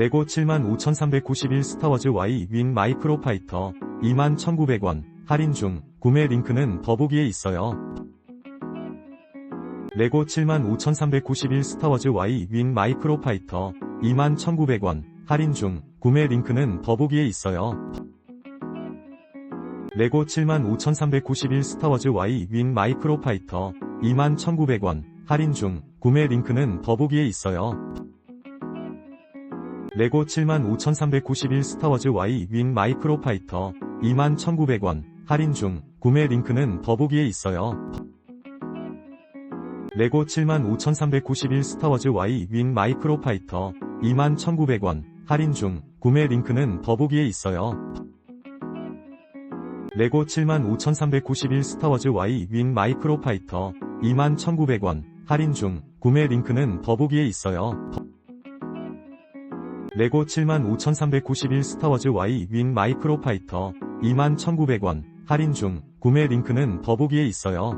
레고 75,391 스타워즈 Y 윈 마이크로 파이터 21,900원 할인 중 구매 링크는 더보기에 있어요. 레고 75,391 스타워즈 Y 윈 마이크로 파이터 21,900원 할인 중 구매 링크는 더보기에 있어요. 레고 75,391 스타워즈 Y 윈 마이크로 파이터 21,900원 할인 중 구매 링크는 더보기에 있어요. 레고 75,391 스타워즈 Y 윈 마이크로 파이터 21,900원 할인 중 구매 링크는 더보기에 있어요. 레고 75,391 스타워즈 Y 윈 마이크로 파이터 21,900원 할인 중 구매 링크는 더보기에 있어요. 레고 75,391 스타워즈 Y 윈 마이크로 파이터 21,900원 할인 중 구매 링크는 더보기에 있어요. 레고 75,391 스타워즈 Y 윈 마이크로파이터 21,900원 할인 중 구매 링크는 더보기에 있어요.